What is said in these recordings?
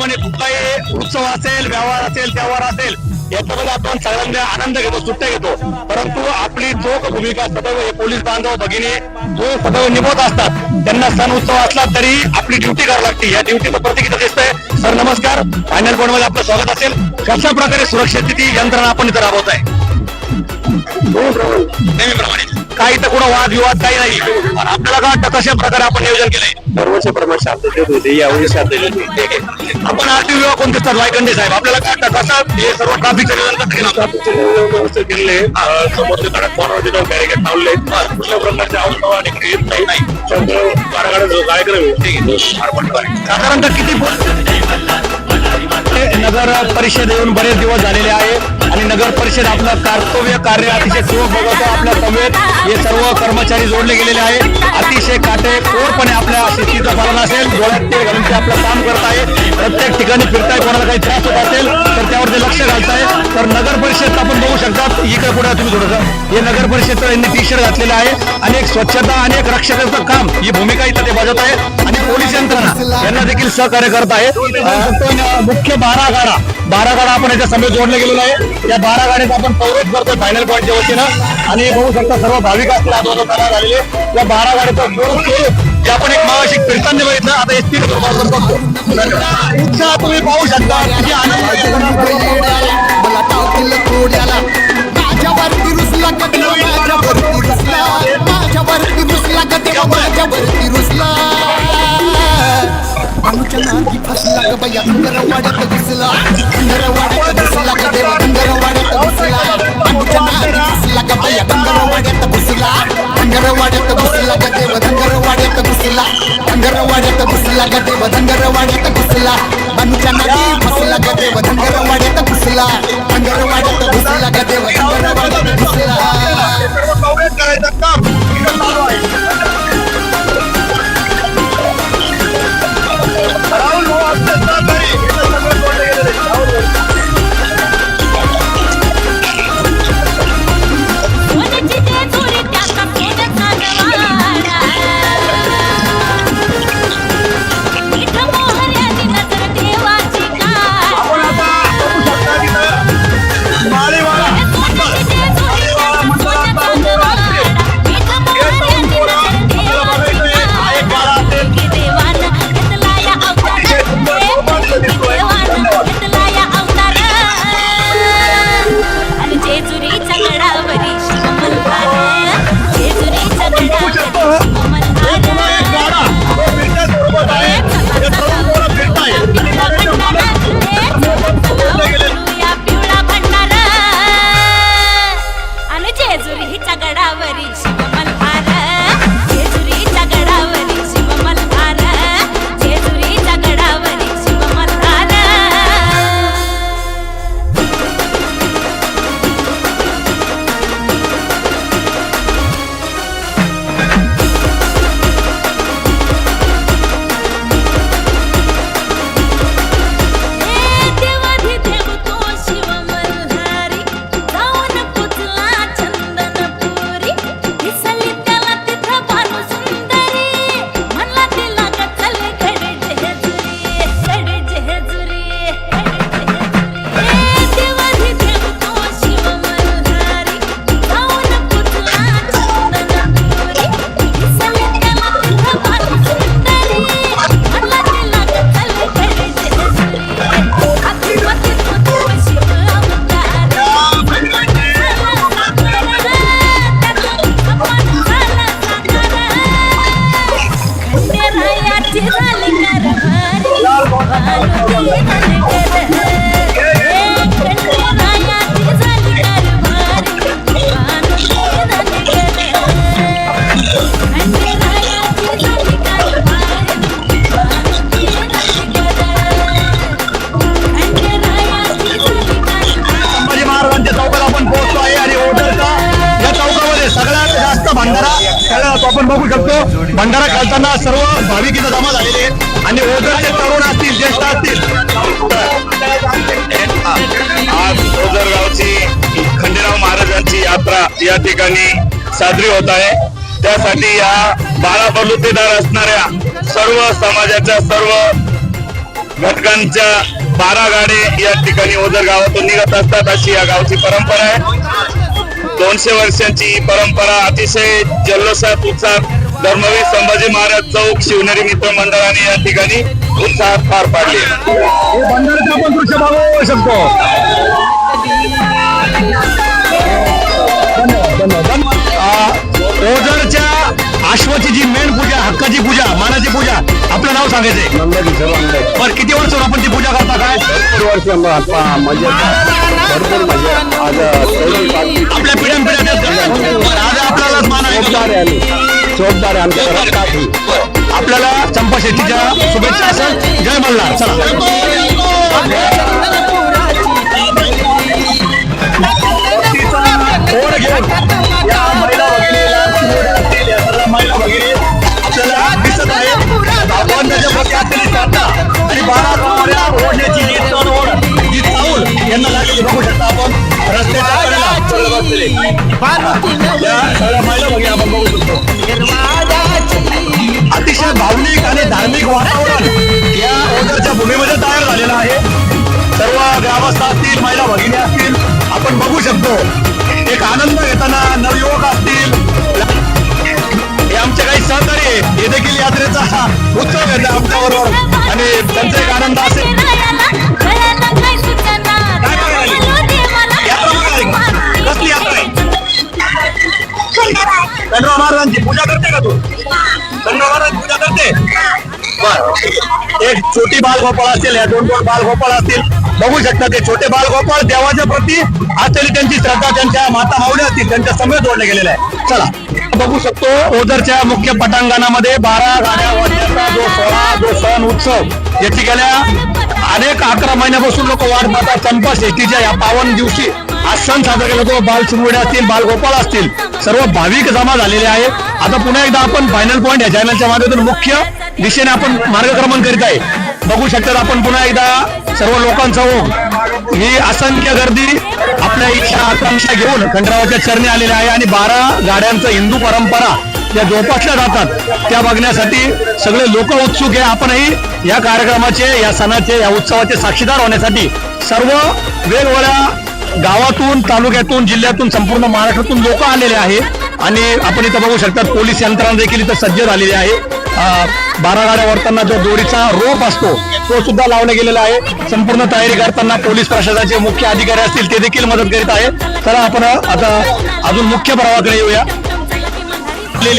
त्याप्रमाणे कुठलाही उत्सव असेल व्यवहार असेल त्यौहार असेल याच्यामध्ये आपण सगळ्यांना आनंद घेतो सुट्ट्या घेतो. परंतु आपली जोक भूमिका सदैव हे पोलीस बांधव भगिनी जो सदैव निभवत असतात त्यांना सण उत्सव असला तरी आपली ड्युटी करावी लागते. या ड्युटीचं प्रतीक इथं दिसतंय. सर नमस्कार. फायनल बोर्डमध्ये आपलं स्वागत असेल. कशा प्रकारे सुरक्षित यंत्रणा आपण इथं राबवत आहे? नेहमीप्रमाणे. काही तर कुठं वाद विवाद काही नाही. आपल्याला काय वाटतं कशा प्रकारे आपण नियोजन केलंय? दरवर्षी प्रमाण शांततेत होते यावेळी आहे. आपण आरती विभाग कोणते असतात वायकंडे साहेब. आपल्याला काय वाटतं कसं हे सर्व ट्रॅफिकचं नियोजन कसं केलं? समोरचे धडक फोनवरती जाऊन बॅरिकेड लावले कुठल्या प्रकारचे आणि काही येत नाही. कार्यक्रम. साधारणतः किती हे नगर परिषद येऊन बरेच दिवस झालेले आहे. आणि नगर परिषद आपलं कर्तव्य कार्य अतिशय चोख बघतो आपल्या समेत हे सर्व कर्मचारी जोडले गेलेले आहे. अतिशय काटेकोरपणे आपल्या शिस्तीचं पालन असेल. डोळ्यात ते घालून ते आपलं काम करत आहे. प्रत्येक ठिकाणी फिरताय कोणाला काही त्रास होत असेल तर त्यावर ते लक्ष घालताय. तर नगर परिषद आपण बघू शकतात इकडे पुढे तुम्ही थोडंसं. हे नगर परिषद यांनी टी शर्ट घातलेलं आहे. आणि एक स्वच्छता आणि एक रक्षकाचं काम ही भूमिका इथं ते बजावत आहे. यंत्रणा यांना देखील सहकार्य करत आहे मुख्य बारा गाडा बारा गाडा आपण याच्या समोर जोडले गेलेलो आहे. या बारा गाड्याचा आपण कव्हरेज करतोय फायनल पॉईंटच्या वतीनं. आणि बघू शकता सर्व भाविक असतील आजोबा तयार झालेले या बारा गाड्याचं पूर्ण जे आपण एक मावाशिक फिरताना बघितलं. आता एस टी उत्साह तुम्ही पाहू शकता. किती आनंद माझ्यावरती रुसला का माझ्यावरती रुसला? माझ्यावरती रुसला का माझ्यावरती रुसला? आमच्या नागी फसला का बाया अंगरवाड्यात घुसला अंगरवाड्यात घुसला का देव अंगरवाड्यात घुसला आमच्या नागी फसला का बाया अंगरवाड्यात घुसला अंगरवाड्यात घुसला का देव अंगरवाड्यात घुसला अंगरवाड्यात घुसला का देव अंगरवाड्यात घुसला आमच्या नागी फसला का देव अंगरवाड्यात घुसला अंगरवाड्यात घुसला का देव अंगरवाड्यात घुसला भंडारा घालताना सर्व भाविक इथं जमा झालेले आहेत. आणि ओझरचे तरुण असतील ज्येष्ठ असतील. आज ओझरगावची खंडेराव महाराजांची यात्रा या ठिकाणी साजरी होत आहे. त्यासाठी या बाळा बलुतेदार असणाऱ्या सर्व समाजाच्या सर्व घटकांच्या बारा गाडे या ठिकाणी ओझर गावातून निघत असतात अशी या गावची परंपरा आहे. दोनशे वर्षांची ही परंपरा अतिशय जल्लोषात उत्साहात धर्मवीर संभाजी महाराज चौक शिवनेरी मित्र मंडळाने या ठिकाणी उत्साहात पार पाडली. हे बंधाऱ्याचं आपण दृश्य बघू शकतो. ओझरच्या अश्वाची जी मेन पूजा हक्काची पूजा मानाची पूजा आपलं नाव सांगायचंय. बरं किती वर्ष आपण ती पूजा करता काय? आपल्या पिढ्यान पिढ्या आज आपल्यालाच मान आहे. बरं. आपल्याला चंपा शेट्टीच्या शुभेच्छा असेल. जय मल्हार. चला. आमच्याबरोबर. आणि त्यांचा एक आनंद असेल यात्रा बघायला गेली. कसली यात्रा आहे खंडोबा महाराजांची पूजा करते का तू? खंडोबा महाराजांची पूजा करते? बर. एक छोटी बालगोपाळ असतील या दोन दोन बालगोपाळ असतील बघू शकता ते छोटे बालगोपाळ देवाच्या प्रती असलेली त्यांची श्रद्धा त्यांच्या माता मावल्या असतील त्यांच्या समेत जोडले गेलेले आहे चला. बघू शकतो. ओझरच्या मुख्य पटांगणामध्ये बारा गाड्या वाजण्याचा जो सोहळा जो सण उत्सव याची गेल्या अनेक अकरा महिन्यापासून लोक वाट पाहतात. चंपा शेतीच्या या पावन दिवशी आज सण साजरा केला जातो. बाल चिमुरडे असतील बाल गोपाळ असतील सर्व भाविक जमा झालेले आहे. आता पुन्हा एकदा आपण फायनल पॉईंट या चॅनलच्या माध्यमातून मुख्य दिशेने आपण मार्गक्रमण करीत आहे. बघू शकतात आपण पुन्हा एकदा सर्व लोकांचा ओघ ही असंख्य गर्दी आपल्या इच्छा आकांक्षा घेऊन खंडरावाच्या चरणी आलेल्या आहे आणि बारा गाड्यांचं हिंदू परंपरा ज्या जोपासल्या जातात. त्या बघण्यासाठी सगळे लोक उत्सुक आहे. आपणही या कार्यक्रमाचे या सणाचे या उत्सवाचे साक्षीदार होण्यासाठी सर्व वेगवेगळ्या गावातून तालुक्यातून जिल्ह्यातून संपूर्ण महाराष्ट्रातून लोक आलेले आहे. आणि आपण इथं बघू शकतात पोलीस यंत्रणा देखील इथं सज्ज झालेली आहे. बारा गाड्या वरताना जो दोरीचा रोप असतो तो सुद्धा लावला गेलेला आहे. संपूर्ण तयारी करताना पोलीस प्रशासनाचे मुख्य अधिकारी असतील ते देखील मदत करीत आहे चला आपण आता अजून मुख्य प्रवाहाकडे येऊया.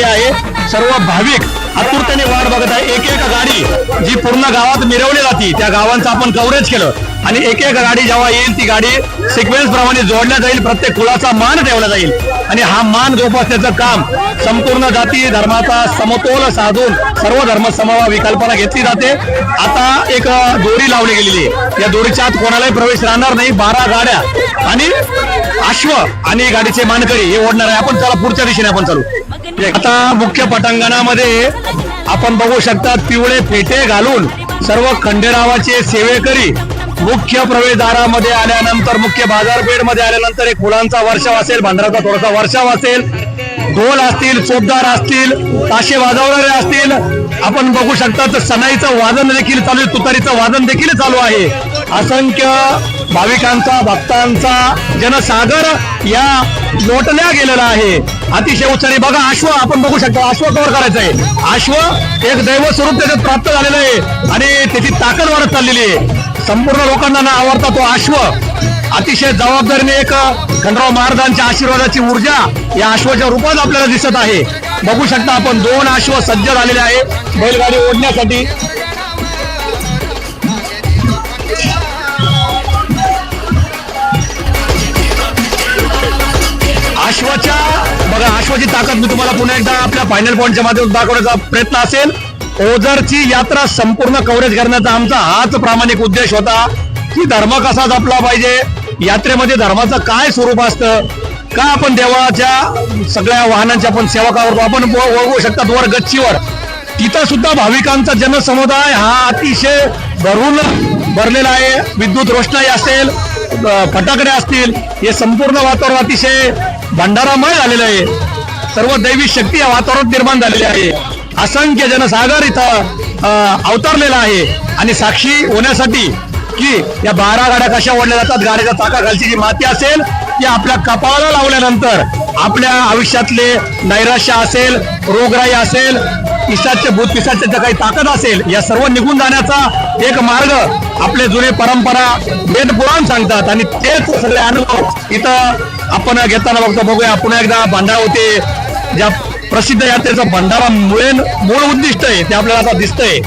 आहे सर्व भाविक. आतुरतेने वाट बघत आहे. एक एक गाडी जी पूर्ण गावात मिरवली जाते त्या गावांचं आपण कव्हरेज केलं. आणि एक एक गाडी जेव्हा येईल ती गाडी सिक्वेन्स प्रमाणे जोडल्या जाईल प्रत्येक कुळाचा मान ठेवला जाईल. आणि हा मान जोपासण्याचं काम संपूर्ण जाती धर्माचा समतोल साधून सर्व धर्म समभावी कल्पना घेतली जाते. आता एक दोरी लावली गेलेली आहे. या दोरीच्या आत कोणालाही प्रवेश राहणार नाही. बारा गाड्या आणि अश्व आणि गाडीचे मानकरी हे ओढणार आहे. आपण चला पुढच्या दिशेने आपण चालू. आता मुख्य पटांगणामध्ये आपण बघू शकता पिवळे फेटे घालून सर्व खंडेरावाचे सेवेकरी मुख्य प्रवेशद्वारामध्ये आल्यानंतर मुख्य बाजारपेठमध्ये आल्यानंतर एक फुलांचा वर्षाव असेल भांडराचा थोडासा वर्षाव असेल. ढोल असतील चोपदार असतील ताशे वाजवणारे असतील. आपण बघू शकता तर सनाईचं वादन देखील चालू आहे तुतारीचं वादन देखील चालू आहे. असंख्य भाविकांचा भक्तांचा जनसागर या लोटल्या गेलेला आहे. अतिशय उत्साही बघा अश्व आपण बघू शकता अश्व कव्हर करायचं आहे अश्व एक दैव स्वरूप त्याच्यात प्राप्त झालेलं आहे. आणि त्याची ताकद वाढत चाललेली आहे. संपूर्ण लोकांना ना आवडता तो अश्व. अतिशय जबाबदारीने एक खंडराव महाराजांच्या आशीर्वादाची ऊर्जा या अश्वाच्या रूपात आपल्याला दिसत आहे. बघू शकता आपण दोन अश्व सज्ज झालेले आहे बैलगाडी ओढण्यासाठी. अश्वाच्या बघा अश्वाची ताकद मी तुम्हाला पुन्हा एकदा आपल्या फायनल पॉईंटच्या माध्यमातून दाखवण्याचा प्रयत्न असेल. ओझरची यात्रा संपूर्ण कव्हरेज करण्याचा आमचा हाच प्रामाणिक उद्देश होता. की धर्म कसा जपला पाहिजे? यात्रेमध्ये धर्माचं काय स्वरूप असतं? का आपण देवाच्या सगळ्या वाहनांच्या आपण सेवा करतो? आपण ब- शकतात वर गच्चीवर. तिथं सुद्धा भाविकांचा जनसमुदाय हा अतिशय भरून भरलेला आहे. विद्युत रोषणाई असेल फटाकडे असतील हे संपूर्ण वातावरण अतिशय भंडारामय झालेलं आहे. सर्व दैवी शक्ती या वातावरणात निर्माण झालेली आहे. असंख्य जनसागर इथं अवतरलेला आहे. आणि साक्षी होण्यासाठी की या बारा गाड्या कशा ओढल्या जातात गाड्याच्या चाकाखालची जी माती असेल ती आपल्या कपाळाला लावल्यानंतर आपल्या आयुष्यातले नैराश्य असेल रोगराई असेल पिसाचे भूत पिसाचे ज्या काही ताकद असेल या सर्व निघून जाण्याचा एक मार्ग आपले जुने परंपरा वेद पुराण सांगतात. आणि तेच सगळे अनुभव इथं आपण घेताना बघतो. बघूया पुन्हा एकदा बांधा होते. ज्या प्रसिद्ध यात्रेचा भंडारा मुळे मूळ उद्दिष्ट आहे. ते आपल्याला आता दिसतंय.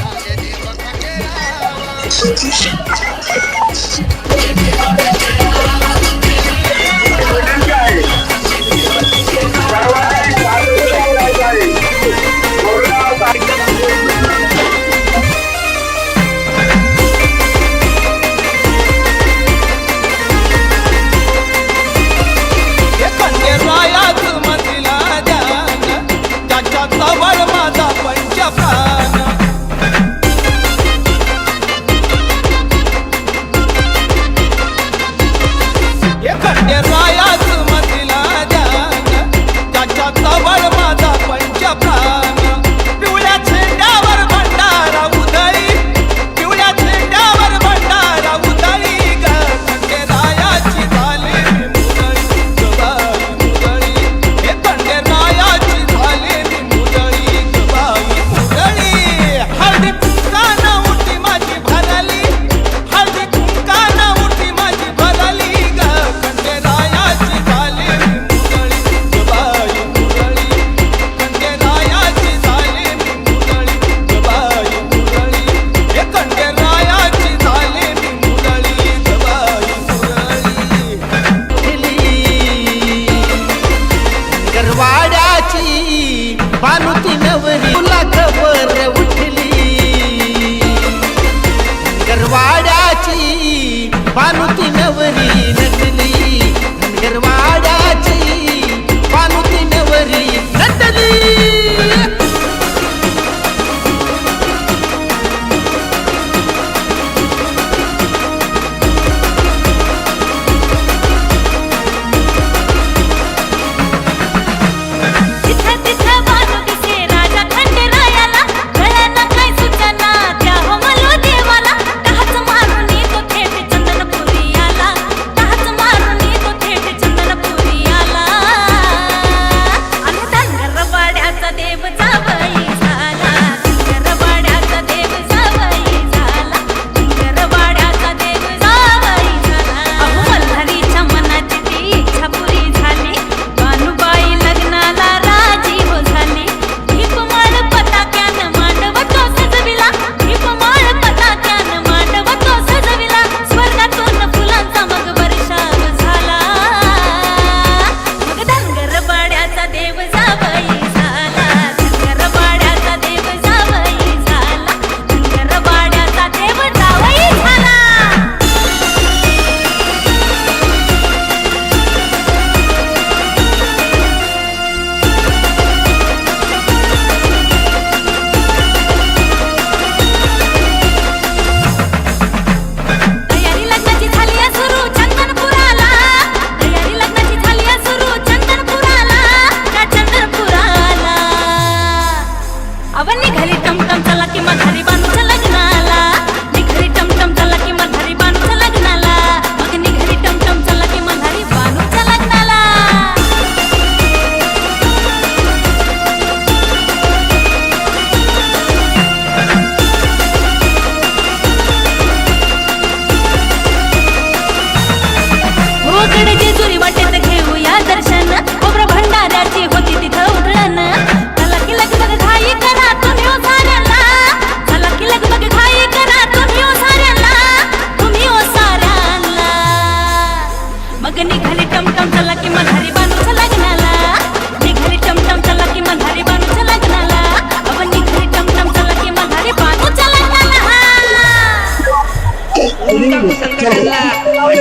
ಕಣಜ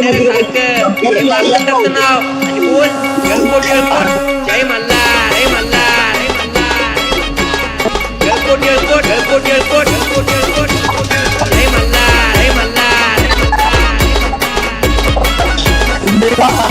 yang saka Itu Allah tak kenal Anyun Yang kau dia kot Jai malah Jai malah Jai malah Yang kau dia kot Yang kau dia kot Yang kau dia kot Jai malah Jai malah Jai malah